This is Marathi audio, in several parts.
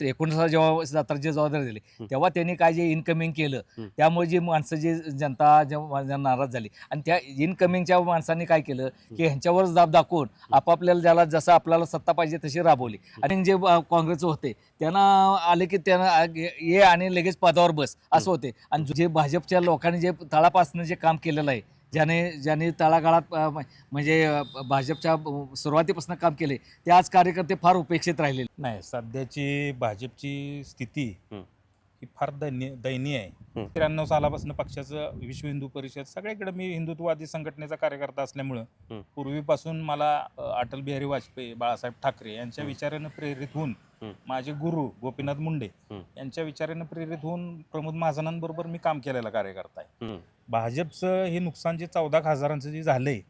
एकोणीसला जेव्हा सातारची जबाबदारी दिली. तेव्हा त्यांनी काय जे इनकमिंग केलं. त्यामुळे जी माणसं जी जनता जेव्हा नाराज झाली आणि त्या इनकमिंगच्या माणसांनी काय केलं की ह्यांच्यावर दाब दाखवून आपापल्याला ज्याला जसं आपल्याला सत्ता पाहिजे तशी राबवली. आणि जे काँग्रेसचं होते त्यांना आले की त्यांना ये आणि लगेच पदावर बस असं होते. आणि जे भाजपच्या लोकांनी जे तळापासनं जे काम केलेलं आहे ज्याने ज्याने तळागाळात म्हणजे भाजपच्या सुरुवातीपासून काम केले ते आज कार्यकर्ते फार उपेक्षित राहिले नाही सध्याची भाजपची स्थिती हं. फार दैन्य दयनीय आहे. त्र्याण्णव सालापासून पक्षाचं विश्व हिंदू परिषद सगळीकडे मी हिंदुत्ववादी संघटनेचा कार्यकर्ता असल्यामुळं. पूर्वीपासून मला अटल बिहारी वाजपेयी बाळासाहेब ठाकरे यांच्या. विचारानं प्रेरित होऊन. माझे गुरु गोपीनाथ मुंडे. यांच्या विचारानं प्रेरित होऊन प्रमोद महाजनांबरोबर मी काम केलेला कार्यकर्ता आहे. भाजपचं हे नुकसान जे चौदा खासदारांचं जे झालंय.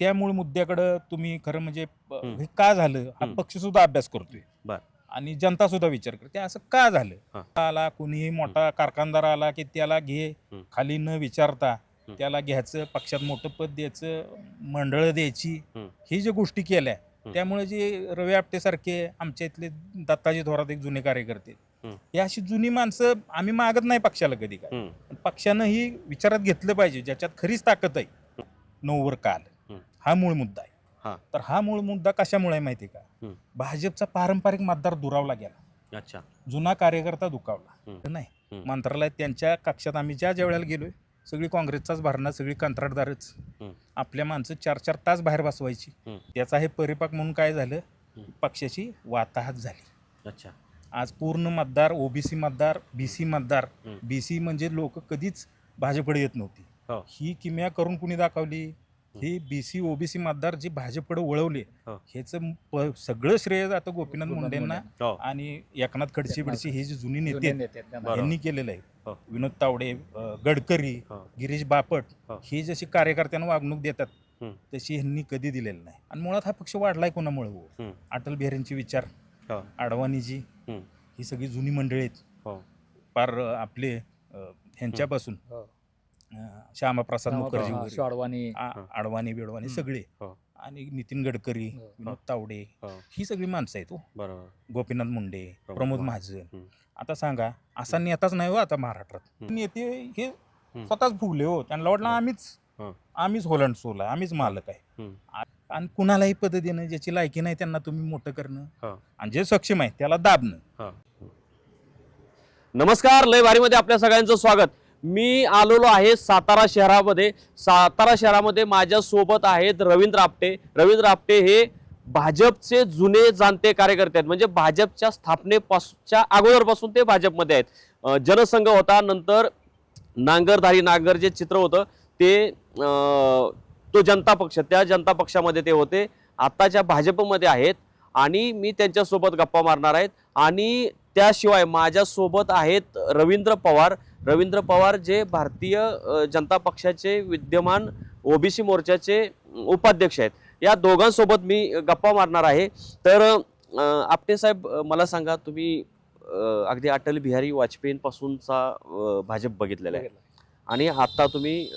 त्यामुळे मुद्द्याकडं तुम्ही खरं म्हणजे हं. हे का झालं हा. पक्ष सुद्धा अभ्यास करतोय बर. आणि जनता सुद्धा विचार करते असं का झालं हा. आला कुणीही मोठा कारखानदार आला की त्याला घे. खाली न विचारता. त्याला घ्यायचं पक्षात मोठं पद द्यायचं मंडळ द्यायची हं. ही जी गोष्टी केल्या. त्यामुळे जे रवी आपटे सारखे आमच्या इथले दत्ताजी थोरात एक जुने कार्यकर्ते हं. अशी जुनी माणसं आम्ही मागत नाही पक्षाला कधी काय. पण पक्षानं ही विचारात घेतलं पाहिजे ज्याच्यात खरीच ताकद आहे नऊवर काल हं. मूळ मुद्दा आहे हा. तर हा मूळ मुद्दा कशामुळे आहे माहिती. का भाजपचा पारंपरिक मतदार दुरावला गेला अच्छा जुना कार्यकर्ता दुखावला. नाही. मंत्रालयात त्यांच्या कक्षात आम्ही ज्या ज्या वेळेला गेलोय सगळी काँग्रेसचाच भरणा सगळी कंत्राटदारच. आपल्या माणसं चार चार तास बाहेर बसवायची. त्याचा हे परिपाक म्हणून काय झालं. पक्षाची वाताहत झाली अच्छा आज पूर्ण मतदार ओबीसी मतदार बीसी मतदार. बीसी म्हणजे लोक कधीच भाजपकडे येत नव्हती हो. ही किमया करून कुणी दाखवली ही बीसी ओबीसी मतदार जे भाजपकडे वळवले हो. ह्याच सगळं श्रेय जातं गोपीनाथ मुंडेंना हो आणि एकनाथ खडसे बिडसे हे जे जुनी नेते आहेत. बरोबर. यांनी केलेलं आहे हो. विनोद तावडे अं, गडकरी हो. गिरीश बापट हो. हे जशी कार्यकर्त्यांना वागणूक देतात हं. तशी ह्यांनी कधी दिलेलं नाही आणि मुळात हा पक्ष वाढलाय कोणामुळे हो हं. अटल बिहारींचे विचार हो. अडवाणीजी हं. ही सगळी जुनी मंडळी आहेत हो फार अ, आपले अ, ह्यांच्यापासून हो. अ, श्यामाप्रसाद मुखर्जी हा, वगैरे, शाडवानी आ- हं. अडवाणी बिडवाणी हं. सगळे हो. आणि नितीन गडकरी हो. विनोद तावडे हो ही सगळी माणसं आहेत हो बरोबर गोपीनाथ मुंडे प्रमोद प्रमोद महाजन. आता सांगा असा नेताच नाही हो आता महाराष्ट्रात हं. नेते हे. स्वतःच फुगले हो त्यांना वाटलं हं. आम्हीच. आम्हीच होलंड सोला आम्हीच मालक आहे हं. आ- आणि कुणालाही पद देणं ज्याची लायकी नाही त्यांना तुम्ही मोठं करणं हो. आणि जे सक्षम आहे त्याला दाबणं नमस्कार लय भारीमध्ये आपल्या सगळ्यांचं स्वागत मी आलेलो आहे सातारा शहरामध्ये. सातारा शहरामध्ये माझ्यासोबत आहेत रवींद्र आपटे. रवींद्र आपटे हे भाजपचे जुने जाणते कार्यकर्ते आहेत. म्हणजे भाजपच्या स्थापनेपासूनच्या अगोदरपासून ते भाजपमध्ये आहेत. जनसंघ होता नंतर नांगरधारी नांगर जे चित्र होतं ते तो जनता पक्ष त्या जनता पक्षामध्ये ते होते. आत्ताच्या भाजपमध्ये आहेत. आणि मी त्यांच्यासोबत गप्पा मारणार आहेत. आणि त्याशिवाय माझ्यासोबत आहेत रवींद्र पवार. रवींद्र पवार जे भारतीय जनता पक्षाचे विद्यमान ओबीसी मोर्चाचे उपाध्यक्ष आहेत. या दोघांसोबत मी गप्पा मारणार आहे. तर आपटे साहेब मला सांगा तुम्ही अगदी अटल बिहारी वाजपेयींपासूनचा भाजप बघितलेला आहे. आणि आता तुम्ही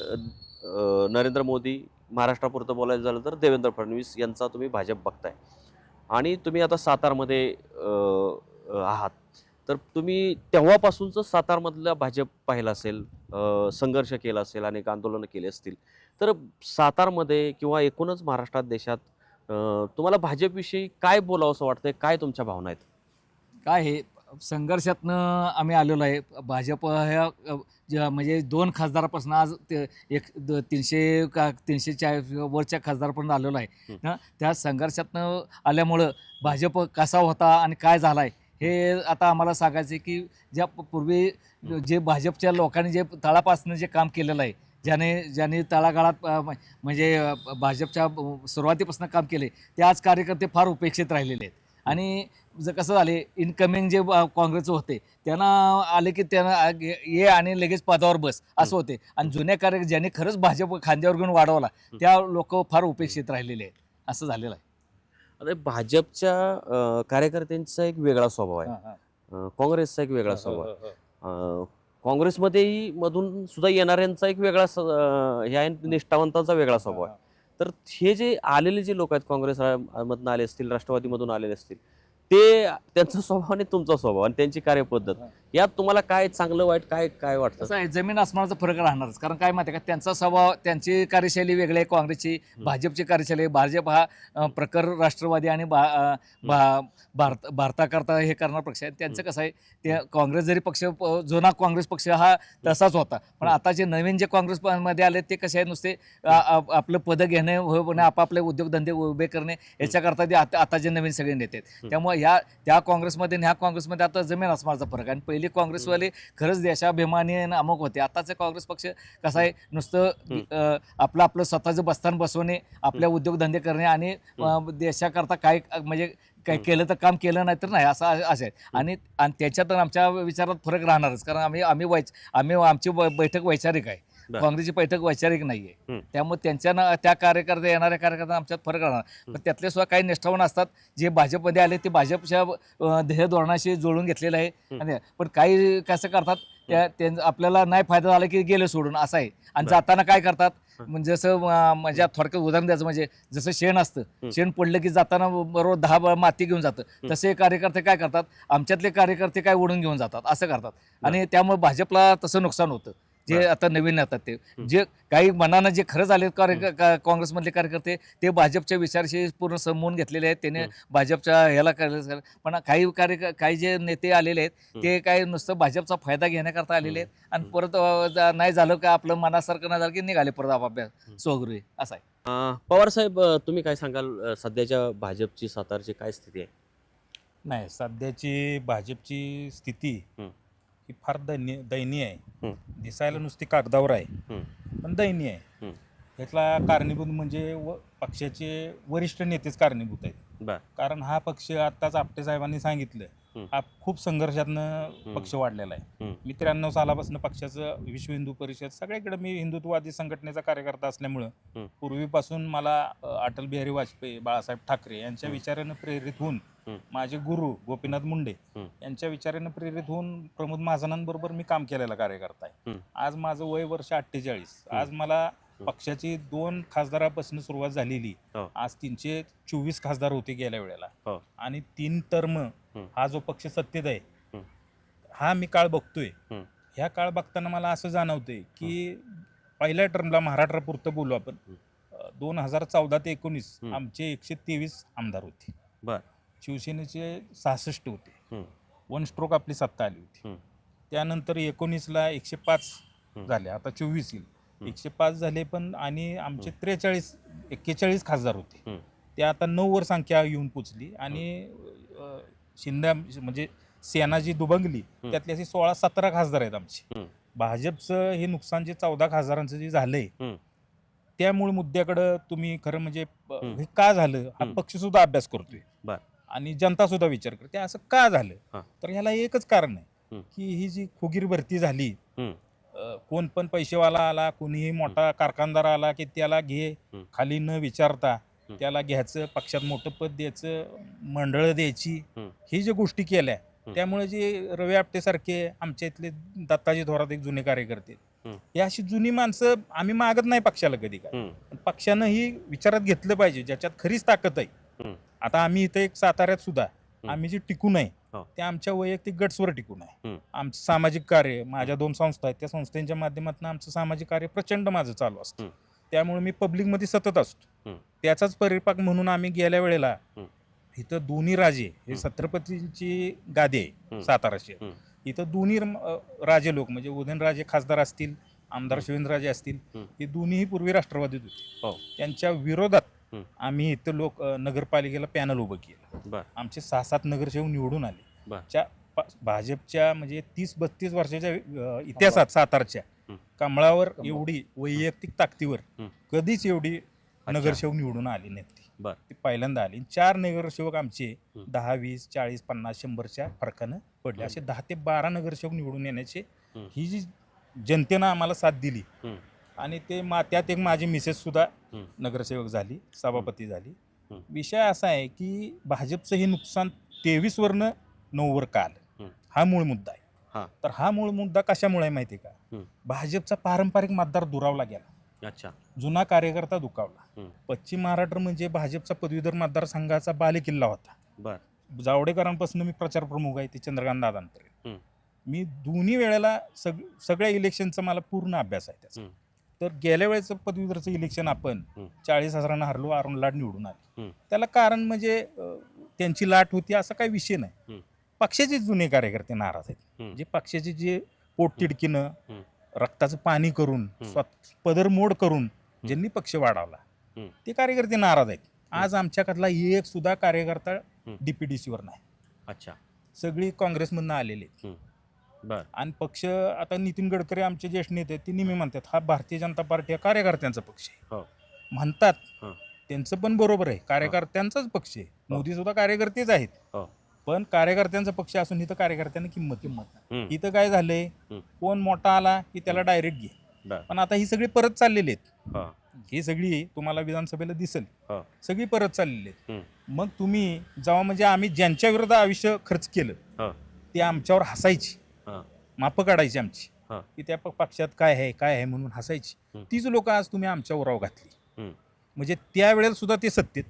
नरेंद्र मोदी महाराष्ट्रापुरतं बोलायचं झालं तर देवेंद्र फडणवीस यांचा तुम्ही भाजप बघताय. आणि तुम्ही आता सातारमध्ये आहात. तर तुम्ही तेव्हापासूनचं सातारमधला भाजप पाहिला असेल संघर्ष केला असेल अनेक आंदोलनं केली असतील. तर सातारमध्ये किंवा एकूणच महाराष्ट्रात देशात तुम्हाला भाजपविषयी काय बोलावं असं वाटतंय? काय तुमच्या भावना आहेत? काय हे? संघर्षातनं आम्ही आलेलो आहे भाजप ह्या ज्या म्हणजे दोन खासदारापासून आज ते एक द- तीनशे का तीनशे चाळीस वरच्या खासदारपर्यंत आलेलो आहे. ना त्या संघर्षातनं आल्यामुळं भाजप कसा होता आणि काय झाला आहे हे आता आम्हाला सांगायचं आहे की ज्या पूर्वी. जे भाजपच्या लोकांनी जे तळापासनं जे काम केलेलं आहे ज्याने ज्याने तळागाळात म्हणजे भाजपच्या सुरुवातीपासून काम केले ते आज कार्यकर्ते फार उपेक्षित राहिलेले आहेत आणि जर कसं झाले इनकमिंग जे काँग्रेसचे होते त्यांना आले की त्यांना ये आणि लगेच पदावर बस असं होते. आणि जुन्या कार्य ज्यांनी खरंच भाजप खांद्यावर घेऊन वाढवला त्या लोक फार उपेक्षित राहिलेले आहेत. असं झालेलं आहे. आता भाजपच्या कार्यकर्त्यांचा एक वेगळा स्वभाव आहे. काँग्रेसचा एक वेगळा स्वभाव काँग्रेसमध्येही मधून सुद्धा येणाऱ्यांचा एक वेगळा हे आहे निष्ठावंतांचा वेगळा स्वभाव आहे. तर हे जे आलेले जे लोक आहेत काँग्रेस मधनं आले असतील राष्ट्रवादीमधून आलेले असतील ते त्यांचा स्वभाव आणि तुमचा स्वभाव आणि त्यांची कार्यपद्धत. यात तुम्हाला काय चांगलं वाईट काय काय वाटतं? कसं आहे जमीन आसमानाचा फरक राहणारच. कारण काय माहिती आहे का त्यांचा स्वभाव त्यांची कार्यशैली वेगळी आहे काँग्रेसची भाजपची कार्यशैली आहे. भाजप हा अं, प्रखर राष्ट्रवादी आणि भा- अं, भा- भारत भारताकरता हे करणार पक्ष आहे. त्यांचं कसं आहे ते काँग्रेस जरी पक्ष प- जुना काँग्रेस पक्ष हा तसाच होता. पण आता जे नवीन जे काँग्रेस प- मध्ये आले ते कसे आहे नुसते आ- आ- आपलं पदं घेणे होणे आपापले उद्योगधंदे उभे करणे याच्याकरता ते आता आता जे नवीन सगळे नेते आहेत. त्यामुळे ह्या त्या काँग्रेसमध्ये आणि ह्या काँग्रेसमध्ये आता जमीन आसमानाचा फरक आहे. आणि पहिली काँग्रेसवाले खरंच देशाभिमानी आणि अमुक होते. आताचे काँग्रेस पक्ष कसा आहे? नुसतं आपलं आपलं स्वतःचं बस्तान बसवणे आपल्या उद्योगधंदे करणे आणि देशाकरता काय म्हणजे काय केलं तर काम केलं नाही तर नाही असं असं आहे. आणि आणि त्याच्यात आमच्या विचारात फरक राहणारच. कारण आम्ही आम्ही वैच आम्ही आमची बैठक वैचारिक आहे. बरं. काँग्रेसची बैठक वैचारिक नाही आहे हम्म. त्यामुळे त्यांच्या त्या कार्यकर्ते येणाऱ्या कार्यकर्त्या आमच्यात फरक राहणार पण त्यातले सुद्धा काही निष्ठावान असतात जे भाजपमध्ये आले ते भाजपच्या अं, ध्येय धोरणाशी जुळून घेतलेलं आहे. आणि पण काही कसं करतात त्या त्यां- आपल्याला नाही फायदा झाला की गेले सोडून असं आहे आणि बरं. जाताना काय करतात हं. म्हणजे जसं अं, म्हणजे आता थोडक्यात उदाहरण द्यायचं म्हणजे जसं शेण असतं हं. शेण पडलं की जाताना बरोबर दहा ब- माती घेऊन जातं हं. तसे कार्यकर्ते काय करतात आमच्यातले कार्यकर्ते काय ओढून घेऊन जातात असं करतात आणि त्यामुळे भाजपला तसं नुकसान होतं जे. आता नवीन येतात ते. जे काही मनानं जे खरं झाले कार्य का- काँग्रेसमधले कार्यकर्ते ते भाजपच्या विचारशी पूर्ण समवून घेतलेले आहेत. त्याने. भाजपच्या ह्याला कर- पण काही कार्य काही जे नेते आलेले आहेत ते काय नुसतं भाजपचा फायदा घेण्याकरता आलेले आहेत. आणि परत नाही झालं का आपलं मनासारखं नाही झालं की निघाले परत आपापल्या स्वगृही असं आहे. अं, पवार साहेब तुम्ही काय सांगाल? सध्याच्या भाजपची सातारची काय स्थिती आहे? नाही सध्याची भाजपची स्थिती हं. फार दयनीय दयनीय आहे. दिसायला नुसती कागदावर आहे. पण दयनीय आहे हं. ह्यातला कारणीभूत म्हणजे व पक्षाचे वरिष्ठ नेतेच कारणीभूत आहेत कारण हा पक्ष आत्ताच आपटे साहेबांनी सांगितलं खूप संघर्षातनं पक्ष वाढलेला आहे. मी त्र्याण्णव सालापासून पक्षाचं विश्व हिंदू परिषद सगळीकडे मी हिंदुत्ववादी संघटनेचा कार्यकर्ता असल्यामुळं. पूर्वीपासून मला अ, अटल बिहारी वाजपेयी बाळासाहेब ठाकरे यांच्या. विचारानं प्रेरित होऊन. माझे गुरु गोपीनाथ मुंडे. यांच्या विचारानं प्रेरित होऊन प्रमोद महाजनांबरोबर मी काम केलेला कार्यकर्ता आहे. आज माझं वय वर्ष अठ्ठेचाळीस. आज मला. पक्षाची दोन खासदारापासून सुरुवात झालेली हो. आज तीनशे चोवीस खासदार होते गेल्या वेळेला हो. आणि तीन टर्म हं. जो पक्ष सत्तेत आहे हं. मी काळ बघतोय. ह्या काळ बघताना मला असं जाणवतंय की पहिल्या टर्मला महाराष्ट्रापुरतं बोलू आपण. दोन हजार चौदा ते एकोणीस. आमचे एकशे तेवीस आमदार होते बर शिवसेनेचे सहासष्ट होते. वन स्ट्रोक आपली सत्ता आली होती. त्यानंतर एकोणीसला एकशे पाच. झाले आता चोवीस येईल. एकशे पाच झाले पण आणि आमचे त्रेचाळीस एक्केचाळीस खासदार होते. ते आता नऊ वर संख्या येऊन पोचली आणि शिंदे म्हणजे सेना जी दुबंगली. त्यातले असे सोळा सतरा खासदार आहेत आमचे. भाजपचं हे नुकसान जे चौदा खासदारांचं जे झालंय हं. त्यामुळे मुद्द्याकडं तुम्ही खरं म्हणजे हं. हे का झालं हा. पक्ष सुद्धा अभ्यास करतोय बर. आणि जनता सुद्धा विचार करते असं का झालं. तर ह्याला एकच कारण आहे. की ही जी फुगीर भरती झाली. अ, कोण पण पैसेवाला आला कोणीही मोठा कारखानदार आला की त्याला घे. खाली न विचारता. त्याला घ्यायचं पक्षात मोठं पद द्यायचं मंडळं द्यायची हं. ही जी गोष्टी केल्या. त्यामुळे जे रवी आपटेसारखे आमच्या इथले दत्ताजी थोरात एक जुने कार्यकर्ते हं. हे अशी जुनी माणसं आम्ही मागत नाही पक्षाला कधी काय पक्षानं ही विचारात घेतलं पाहिजे ज्याच्यात खरीच ताकद आहे. आता आम्ही इथं एक साताऱ्यात सुद्धा. आम्ही जे टिकून आहे हो. ते आमच्या वैयक्तिक गट्सवर टिकून आहे. आमचं सामाजिक कार्य माझ्या दोन संस्था आहेत त्या संस्थांच्या माध्यमातून आमचं सामाजिक कार्य प्रचंड माझं चालू असतं. त्यामुळे मी पब्लिकमध्ये सतत असतो. त्याचाच परिपाक म्हणून आम्ही गेल्या वेळेला. इथं दोन्ही राजे हे. छत्रपतींची गादी आहे. सातारा शहर हं. इथं दोन्ही राजे लोक म्हणजे उदयनराजे खासदार असतील आमदार. शिवेंद्रराजे असतील हं. दोन्हीही पूर्वी राष्ट्रवादीत होते हो. त्यांच्या विरोधात. आम्ही इथं लोक नगरपालिकेला पॅनल उभं केलं आमचे सहा सात नगरसेवक निवडून आले भाजपच्या म्हणजे तीस बत्तीस वर्षाच्या इतिहासात सातारच्या हं. कमळावर. एवढी वैयक्तिक ताकदीवर. कधीच एवढी नगरसेवक निवडून आली नाहीत ती. बर. ती पहिल्यांदा आली चार नगरसेवक आमचे. दहा वीस चाळीस पन्नास शंभरच्या फरकानं पडले. असे दहा ते बारा नगरसेवक निवडून येण्याचे हं. जी जनतेनं आम्हाला साथ दिली. आणि ते मा त्यात एक माझी मिसेस सुद्धा. नगरसेवक झाली सभापती झाली. विषय असा आहे की भाजपचं हे नुकसान तेवीस वरनं नऊ वर का आलं हं. मूळ मुद्दा आहे. तर हा मूळ मुद्दा कशामुळे माहिती. का भाजपचा पारंपरिक मतदार दुरावला गेला अच्छा जुना कार्यकर्ता दुखावला. पश्चिम महाराष्ट्र म्हणजे भाजपचा पदवीधर मतदारसंघाचा बालेकिल्ला होता बर जावडेकरांपासून मी प्रचार प्रमुख आहे ते चंद्रकांत. दादांपर्यंत मी दोन्ही वेळेला सग सगळ्या इलेक्शनचा मला पूर्ण अभ्यास आहे त्याचा. तर गेल्या वेळेचं पदवीधरचं इलेक्शन आपण. चाळीस हजारांना हरलो अरुण लाट निवडून आले. त्याला कारण म्हणजे त्यांची लाट होती असा काही विषय नाही. पक्षाचे जुने कार्यकर्ते नाराज आहेत. जे पक्षाचे जे पोटतिडकीनं. रक्ताचं पाणी करून. स्वत पदरमोड करून ज्यांनी पक्ष वाढवला. ते कार्यकर्ते नाराज आहेत. आज आमच्याकडला एक सुद्धा कार्यकर्ता. डीपीडीसीवर नाही. अच्छा. सगळी काँग्रेसमधनं आलेले आणि पक्ष आता नितीन गडकरी आमचे ज्येष्ठ नेते ते नेहमी म्हणतात हा भारतीय जनता पार्टी हा कार्यकर्त्यांचा पक्ष हो. आहे म्हणतात हं. त्यांचं पण बरोबर आहे. कार्यकर्त्यांचाच पक्ष आहे. मोदी सुद्धा कार्यकर्तेच आहेत. हो. पण कार्यकर्त्यांचा पक्ष असून इथं कार्यकर्त्यांना किंमत किंमत इथं काय झालंय. कोण मोठा आला की त्याला डायरेक्ट घे बर पण आता ही सगळी परत चाललेली आहेत हा ही सगळी तुम्हाला विधानसभेला दिसेल हो. सगळी परत चाललेली आहेत. मग तुम्ही जेव्हा म्हणजे आम्ही ज्यांच्या विरुद्ध आयुष्य खर्च केलं हो. ते आमच्यावर हसायची हा. मापं काढायची आमची हा. की त्या प- पक्षात काय आहे काय आहे म्हणून हसायची. तीच लोक आज तुम्ही आमच्या उराव घातली. म्हणजे त्यावेळेला सुद्धा ते सत्तेत.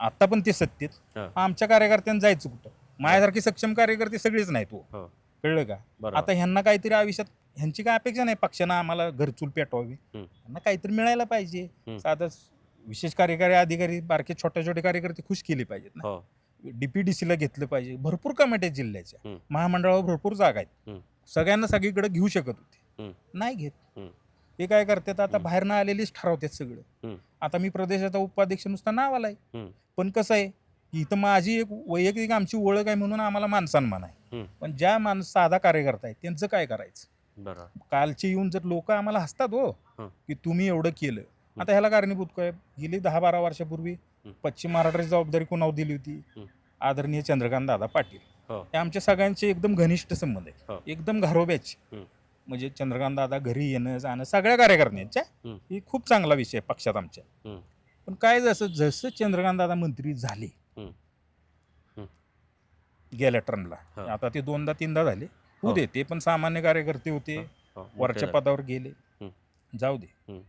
आता पण ते सत्तेत हा. आमच्या कार्यकर्त्यांना जायचं कुठं माझ्यासारखे सक्षम कार्यकर्ते सगळेच नाहीत हो हो. कळलं का बरोबर आता ह्यांना काहीतरी आयुष्यात ह्यांची काय अपेक्षा नाही पक्षानं आम्हाला घरचूल पेटवावी. ह्यांना काहीतरी मिळायला पाहिजे हं. साधं विशेष कार्यकारी अधिकारी बारके छोटे छोटे कार्यकर्ते खुश केले पाहिजेत ना हो डीपीडीसीला घेतलं पाहिजे भरपूर कमिट्या आहेत जिल्ह्याच्या. महामंडळावर भरपूर जागा आहेत. सगळ्यांना सगळीकडे घेऊ शकत होते. नाही घेत. हे काय करतात आता. बाहेरनं आलेलीच ठरवतात सगळं. आता मी प्रदेशाचा उपाध्यक्ष नुसता नावाला आहे हं. पण कसं आहे की इथं माझी एक वैयक्तिक आमची ओळख आहे म्हणून आम्हाला मानसन्मान आहे हं. पण ज्या माणूस साधा कार्यकर्ता आहे त्यांचं काय करायचं बरोबर कालचे येऊन जर लोक आम्हाला हसतात हो हं. की तुम्ही एवढं केलं आता ह्याला कारणीभूत काय गेली दहा बारा वर्षापूर्वी हं. पश्चिम महाराष्ट्राची जबाबदारी कोणावर दिली होती हं. आदरणीय चंद्रकांत दादा पाटील हो. हे आमच्या सगळ्यांचे एकदम घनिष्ठ संबंध हो. आहे एकदम घरोब्याचे हं. म्हणजे चंद्रकांत दादा घरी येणं जाणं सगळ्या कार्यकर्त्यांच्या हं. ही खूप चांगला विषय आहे पक्षात आमच्या हं. पण काय जसं जसं चंद्रकांत दादा मंत्री झाले हं. हं. गेल्या टर्मला. आता ते दोनदा तीनदा झाले होऊ हो. दे ते पण सामान्य कार्यकर्ते होते वरच्या पदावर गेले. जाऊ दे.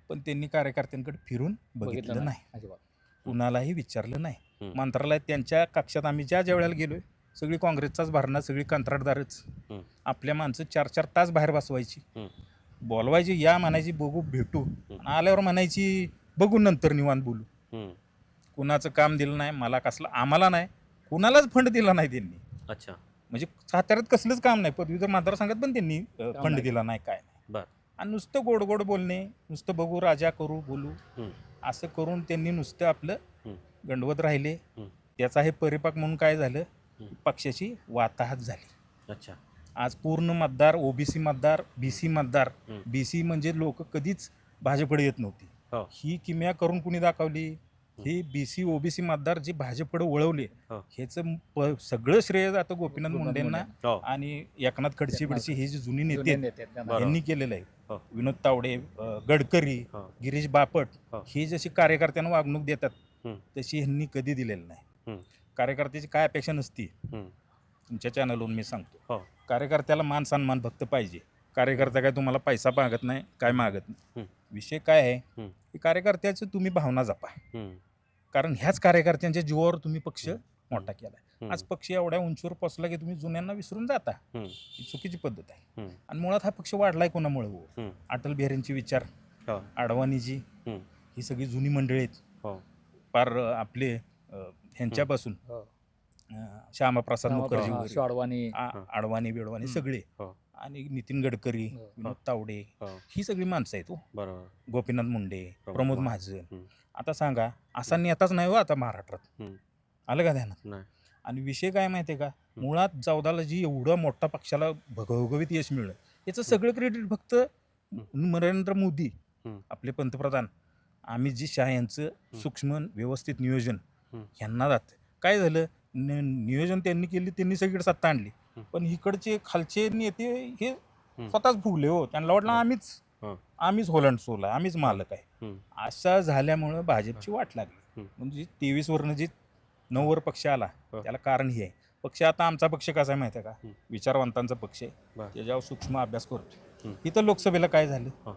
पण त्यांनी कार्यकर्त्यांकडे फिरून बघितलं नाही. कुणालाही विचारलं नाही हं. मंत्रालयात त्यांच्या कक्षात आम्ही ज्या ज्या वेळेला गेलोय सगळी काँग्रेसचाच भरणा सगळी कंत्राटदारच हं. आपल्या माणसं चार चार तास बाहेर बसवायची हं. बोलवायची या म्हणायची बघू भेटू आल्यावर म्हणायची बघू नंतर निवांत बोलू. कुणाचं काम दिलं नाही मला कसलं आम्हाला नाही कुणालाच फंड दिला नाही त्यांनी अच्छा म्हणजे साताऱ्यात कसलंच काम नाही पदवीधर मतदारसंघात पण त्यांनी अ, फंड नाही. दिला नाही काय नाही. आणि नुसतं गोड गोड बोलणे नुसतं बघू राजा करू बोलू. असं करून त्यांनी नुसतं आपलं. गंडवत राहिले. त्याचा हे परिपाक म्हणून काय झालं. पक्षाची वाताहत झाली अच्छा आज पूर्ण मतदार ओबीसी मतदार बीसी मतदार. बीसी म्हणजे लोक कधीच भाजपकडे येत नव्हती हो. ही किमया करून कुणी दाखवली ही बीसी ओबीसी मतदार जे भाजपकडे वळवले हो. ह्याचं प- सगळं श्रेय जातं गोपीनाथ गोपीनाथ मुंडेंना हो आणि एकनाथ खडसे बिडसे हे जे जुनी नेते आहेत. बरोबर. यांनी केलेलं हो. आहे विनोद तावडे अ, गडकरी हो. गिरीश बापट हो. हे जशी कार्यकर्त्यांना वागणूक देतात हं. तशी ह्यांनी कधी दिलेलं नाही हं. कार्यकर्त्याची काय अपेक्षा नसती हं. तुमच्या चॅनलवरून मी सांगतो हो. कार्यकर्त्याला मान सन्मान फक्त पाहिजे कार्यकर्ता काय तुम्हाला पैसा मागत नाही काय मागत नाही हं. विषय काय आहे. की कार्यकर्त्याचं तुम्ही भावना जपा. कारण ह्याच कार्यकर्त्यांच्या जीवावर तुम्ही पक्ष. मोठा केलाय हं. आज पक्ष एवढ्या उंचीवर पोचला की तुम्ही जुन्यांना विसरून जाता हं. चुकीची पद्धत आहे हं. आणि मुळात हा पक्ष वाढलाय कोणामुळे हो. अटल बिहारींचे विचार हो. अडवाणीजी हं. सगळी जुनी मंडळी आहेत हो. फार आपले ह्यांच्यापासून हो. श्यामाप्रसाद मुखर्जी. अडवाणी बिडवाणी. सगळे हो. आणि नितीन गडकरी हो. विनोद तावडे हो. ही सगळी माणसं आहेत हो. बरोबर. गोपीनाथ मुंडे प्रमोद प्रमोद महाजन. आता सांगा असा नेताच नाही हो आता महाराष्ट्रात. आलं का ध्यानात? नाही. आणि विषय काय माहिती आहे का? मुळात चौदाला जी एवढं मोठा पक्षाला भगवगवीत यश मिळलं याचं सगळं क्रेडिट फक्त नरेंद्र मोदी. आपले पंतप्रधान. अमित जी शाह यांचं सूक्ष्म व्यवस्थित नियोजन. ह्यांना जात काय झालं? न- नियोजन त्यांनी केली त्यांनी सगळीकडे सत्ता आणली. पण इकडचे खालचे नेते हे. स्वतःच फुगले हो त्यांना वाटलं. आम्हीच. आम्हीच होलंड सोला आम्हीच मालक आहे. असं झाल्यामुळं भाजपची वाट लागली. म्हणजे तेवीस वरनं जे नऊ वर पक्ष आला. त्याला कारण हे आहे पक्ष आता आमचा पक्ष कसा आहे माहिती आहे का. विचारवंतांचा पक्ष आहे. त्याच्यावर सूक्ष्म अभ्यास करतो. इथं लोकसभेला काय झालं.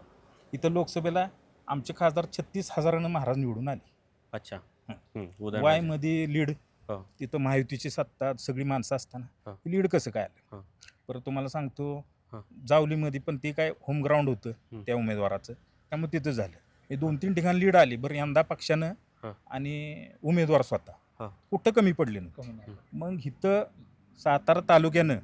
इथं लोकसभेला आमचे खासदार छत्तीस हजारानं महाराज निवडून आले अच्छा हं. हं. वाय उदाहरणमध्ये लीड हो. तिथं महायुतीची सत्ता सगळी माणसं हो. असताना लीड कसं काय आलं हो. परत तुम्हाला सांगतो हो. जावलीमध्ये पण ते काय होम ग्राउंड होतं हम्म. त्या उमेदवाराचं त्यामुळे तिथं झालं हे दोन तीन ठिकाणी लीड आली बरं यंदा पक्षानं हो. आणि उमेदवार स्वतः हो. कुठं कमी पडले ना. मग इथं सातारा तालुक्यानं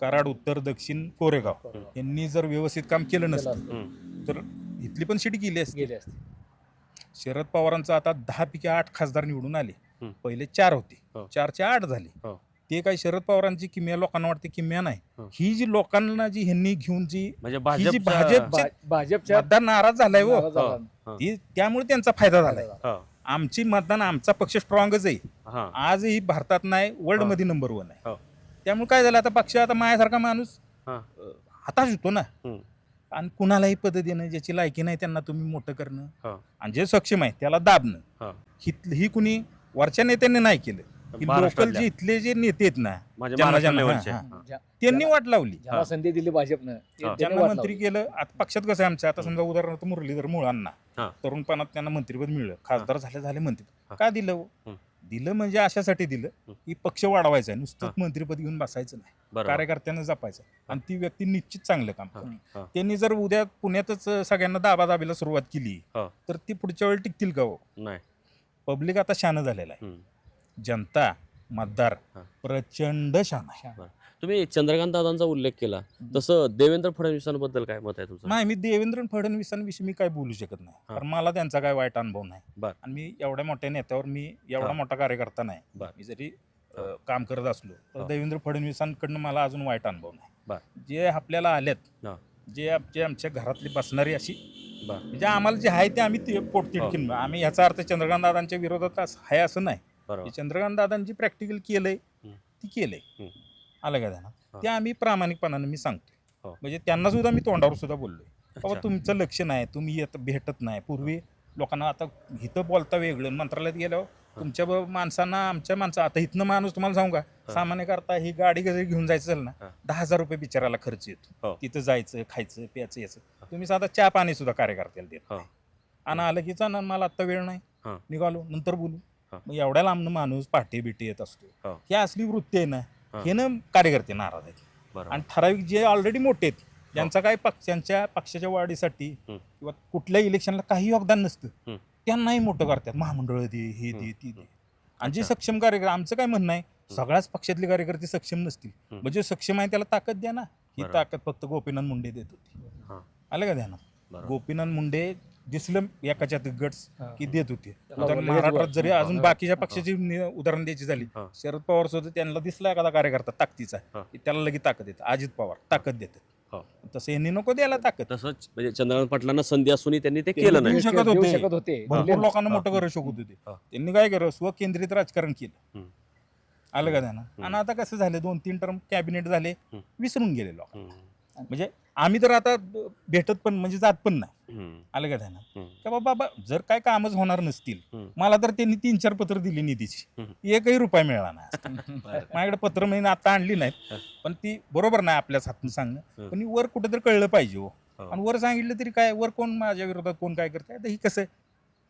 कराड उत्तर दक्षिण कोरेगाव यांनी जर व्यवस्थित काम केलं नसतं. तर इथली पण सीट गेली असती गेले असते शरद पवारांचं आता दहा पैकी आठ खासदार निवडून आले हम्म. पहिले चार होते हो. चारचे आठ झाले हो. ते काही शरद पवारांची किमया लोकांना वाटते किमया नाही हो. ही जी लोकांना जी ह्यांनी घेऊन जी म्हणजे ही जी भाजप भाजप- भा- भाजपच्या मतदार नाराज झालाय हो नाराज झाला. ती त्यामुळे त्यांचा फायदा झालाय हा आमची मतदान आमचा पक्ष स्ट्रॉंगच आहे हा आजही भारतात नाही वर्ल्डमध्ये नंबर वन हो. आहे त्यामुळे काय झालं आता पक्ष आता माझ्यासारखा माणूस हा. अं, हताश होतो ना हम्म. आणि कुणालाही पद देणं ज्याची लायकी नाही त्यांना तुम्ही मोठं करणं हा. आणि जे सक्षम आहे त्याला दाबणं हा. ही ही कुणी वरच्या नेत्यांनी नाही केलं लोकल महाराष्ट्रातल्या जे इथले जे नेते आहेत ना माझ्या ज्यांना- महाराष्ट्र ज्यांना- लेवलचे हा, हा. ज्या- त्यांनी वाट लावली ज्याला. संधी दिली भाजपनं ते- हा. त्यांनी ज्यांना वाट मंत्री लावली. केलं आता पक्षात कसं आहे आमच्या आता समजा उदाहरणार्थ मुरलीधर मुळांना हा. तरुणपणात त्यांना मंत्रीपद मिळलं खासदार झाले झाले मंत्री हा. का दिलं हो? दिलं म्हणजे अशासाठी दिलं. की पक्ष वाढवायचा आहे नुसतं हा. मंत्रीपद घेऊन बसायचं नाही बरोबर कार्यकर्त्यांना जपायचं आणि ती व्यक्ती निश्चित चांगलं काम हा. त्यांनी जर उद्या पुण्यातच सगळ्यांना दाबादाबीला सुरुवात केली हा. तर ती पुढच्या वेळी टिकतील का हो नाही पब्लिक आता शान झालेला आहे. जनता मतदार हा. प्रचंड शान आहे तुम्ही चंद्रकांत दादांचा उल्लेख केला तसं देवेंद्र फडणवीसांबद्दल काय मत आहे तुमचं नाही मी देवेंद्र फडणवीसांविषयी मी काय बोलू शकत नाही हा. कारण मला त्यांचा काय वाईट अनुभव नाही बर. आणि मी एवढ्या मोठ्या नेत्यावर मी एवढा हा. मोठा कार्यकर्ता नाही बर. मी जरी अ, काम करत असलो तर हा. देवेंद्र फडणवीसांकडनं मला अजून वाईट अनुभव बर. नाही जे आपल्याला आल्यात हा. जे आमचे आमच्या घरातली बसणारी अशी बर. म्हणजे आम्हाला जे आहे ते आम्ही ते पोटतिडकीन आम्ही ह्याचा अर्थ चंद्रकांत दादांच्या विरोधात अस- आहे असं नाही बरोबर चंद्रकांत दादांची प्रॅक्टिकल केलंय हम्म. ती केलंय हम्म. आलं का ध्यानात हा. ते आम्ही प्रामाणिकपणाने मी सांगतो हो. म्हणजे त्यांना सुद्धा मी तोंडावर सुद्धा बोललोय बाबा अच्छा. तुमचं लक्ष नाही तुम्ही येत भेटत नाही पूर्वी लोकांना आता इथं बोलता वेगळं मंत्रालयात गेल्यावर तुमच्या ब- माणसांना आमच्या माणसं आता इथनं माणूस तुम्हाला सांगू का सामान्य करता ही गाडी जरी घेऊन जायचं असेल ना. दहा हजार रुपये बिचाराला खर्च येतो हो. तिथं जायचं खायचं प्यायचं याचं तुम्ही साधा चहा पाणी सुद्धा कार्यकर्त्याला देत हो. नाही. आणि आलं की चालणार मला आत्ता वेळ नाही हा. निघालो नंतर बोलू हा. मग एवढ्या लांबनं माणूस पाठी बिटी येत असतो हो. ही असली वृत्ती आहे ना हा. हे ना कार्यकर्ते नाराज आहेत बरोबर आणि ठराविक जे ऑलरेडी मोठे आहेत ज्यांचा काही पक्षांच्या पक्षाच्या वाढीसाठी. किंवा कुठल्या इलेक्शनला काही योगदान नसतं. त्यांनाही मोठं करतात महामंडळ दे हे दे. ती दे आणि जे. सक्षम कार्यकर्ते आमचं काय म्हणणं आहे सगळ्याच पक्षातले कार्यकर्ते सक्षम नसतील. म्हणजे सक्षम आहे त्याला ताकद द्या ना ही. ताकद फक्त गोपीनाथ मुंडे देत होती हा. आलं का ध्यानात गोपीनाथ मुंडे दिसलं एकाच्यात गट्स. की देत होते महाराष्ट्रात जरी. अजून बाकीच्या पक्षाची नि- उदाहरण द्यायची झाली. शरद पवार सुद्धा त्यांना दिसला एखादा कार्यकर्ता ताकदीचा. की त्याला लगेच ताकद येतं अजित पवार ताकद देत हो. तसं यांनी नको द्यायला ताकद तसंच म्हणजे चंद्रकांत पाटलांना संधी असूनही त्यांनी ते केलं देऊ नाही शकत देऊ होते. शकत होते भरपूर लोकांना. मोठं करू शकत होते हा. त्यांनी काय केलं स्वकेंद्रित राजकारण केलं हम्म. आलं का त्यांना. आणि आता कसं झालं दोन तीन टर्म कॅबिनेट झाले हम्म. विसरून गेले लोक हम्म. म्हणजे आम्ही तर आता भेटत पण म्हणजे जात पण नाही. आलं का त्यांना. का बाबा जर काय कामच होणार नसतील. मला तर त्यांनी तीन चार पत्र दिली निधीची. एकही रुपया मिळाला नाही. माझ्याकडे पत्र मी आता आणली हा. नाहीत पण ती बरोबर नाही आपल्याच हातून सांगणं हं. पण ही वर कुठेतरी कळलं पाहिजे हो हो. आणि वर सांगितलं तरी काय वर कोण माझ्या विरोधात कोण काय करतंय आता ही कसं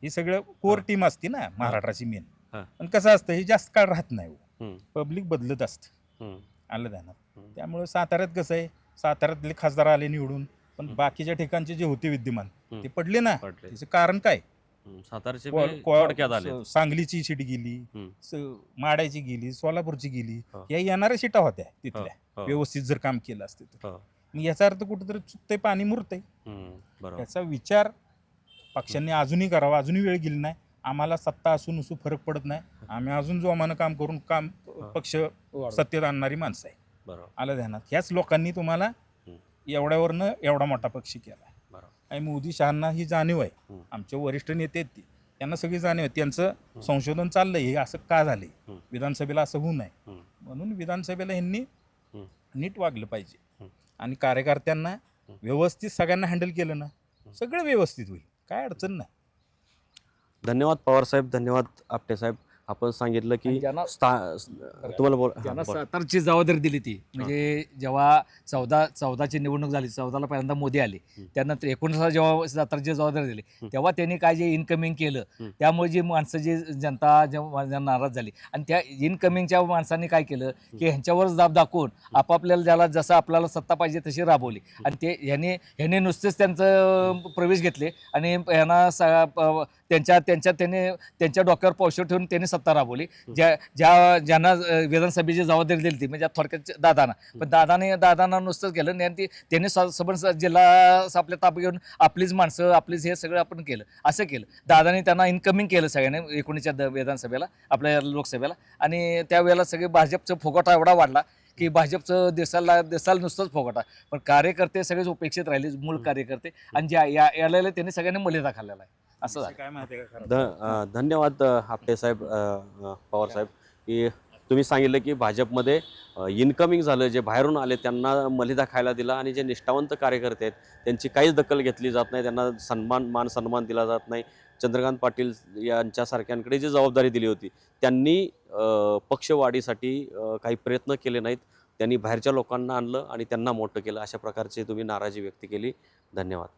ही सगळं कोर हा. टीम असते ना महाराष्ट्राची मेन हा. पण कसं असतं हे जास्त काळ राहत नाही हम्म. पब्लिक बदलत असतं. आलं हम्म. त्यामुळे साताऱ्यात कसं आहे साताऱ्यातले खासदार आले निवडून पण हं. बाकीच्या ठिकाणचे जे होते विद्यमान हं. ते पडले ना पडले. त्याचं कारण काय. सातारचे को- बी को- थोडक्यात आले स- सांगलीची सीट गेली हं. स- माड्याची गेली सोलापूरची गेली हो. या येणाऱ्या सीटा होत्या तिथल्या हो. व्यवस्थित जर काम केलं असतं तर हो. मग याचा अर्थ कुठेतरी चुकतंय पाणी मुरतंय हम्म. बरोबर याचा विचार पक्षांनी अजूनही करावा अजूनही वेळ गेली नाही आम्हाला सत्ता असून नसू फरक पडत नाही आम्ही अजून जोमानं काम करून काम पक्ष. सत्तेत आणणारी माणसं आहे बरोबर आलं ध्यानात ह्याच लोकांनी तुम्हाला. एवढ्यावरनं एवढा मोठा पक्ष केला बरोबर आणि मोदी शहांना ही जाणीव आहे. आमचे वरिष्ठ नेते आहेत ते त्यांना सगळी जाणीव आहे त्यांचं संशोधन चाललंय हे असं का झालंय हं. विधानसभेला असं होऊ नये. म्हणून विधानसभेला ह्यांनी. नीट वागलं पाहिजे. आणि कार्यकर्त्यांना. व्यवस्थित सगळ्यांना हँडल केलं ना. सगळं व्यवस्थित होईल काय अडचण नाही धन्यवाद पवार साहेब धन्यवाद आपटे साहेब आपण सांगितलं की ज्यांना तुम्हाला बोल त्यांना. सातारची जबाबदारी दिली ती म्हणजे जेव्हा चौदा चौदाची निवडणूक झाली चौदाला पहिल्यांदा मोदी आले. त्यानंतर एकोणीसला जेव्हा सातारची जबाबदारी दिली. तेव्हा त्यांनी काय जे इनकमिंग केलं. त्यामुळे जी माणसं जी जनता नाराज झाली आणि त्या इनकमिंगच्या माणसांनी काय केलं की ह्यांच्यावर दाब दाखवून आपापल्याला ज्याला जसं आपल्याला सत्ता पाहिजे तशी राबवली आणि ते ह्यांनी ह्यांनी नुसतेच त्यांचं प्रवेश घेतले आणि ह्यांना त्यांच्या त्यांच्या त्यांनी त्यांच्या डोक्यावर पौषध ठेवून त्यांनी सत्ता राबवली. ज्या ज्या ज्यांना विधानसभेची जबाबदारी दिली ती म्हणजे थोडक्यात दादाना. पण दादाने दादांना नुसतंच केलं आणि ती त्यांनी सबन जिल्हा आपल्या ताप घेऊन आपलीच माणसं आपलीच हे सगळं आपण केलं. असं केलं. दादाने त्यांना इनकमिंग केलं सगळ्यांनी एकोणीसच्या द- विधानसभेला आपल्या लोकसभेला. आणि त्यावेळेला सगळे भाजपचं फुगवटा एवढा वाढला की भाजपचं देशाला देशाला नुसतंच फुगवटा पण कार्यकर्ते सगळेच उपेक्षित राहिले मूळ कार्यकर्ते. आणि ज्या या याला त्यांनी सगळ्यांनी मलिदा खाल्लेला आहे. असं झालं. काय माहिती आहे का ध अ, धन्यवाद अ, आपटे साहेब अ, अ, पवार साहेब की तुम्ही सांगितलं की भाजपमध्ये इन्कमिंग झालं जे बाहेरून आले त्यांना मलिदा खायला दिला आणि जे निष्ठावंत कार्यकर्ते आहेत त्यांची काहीच दखल घेतली जात नाही त्यांना सन्मान मान सन्मान दिला जात नाही. चंद्रकांत पाटील यांच्यासारख्यांकडे जी जबाबदारी दिली होती त्यांनी अ, पक्षवाढीसाठी अ, काही प्रयत्न केले नाहीत. त्यांनी बाहेरच्या लोकांना आणलं आणि त्यांना मोठं केलं. अशा प्रकारची तुम्ही नाराजी व्यक्त केली. धन्यवाद.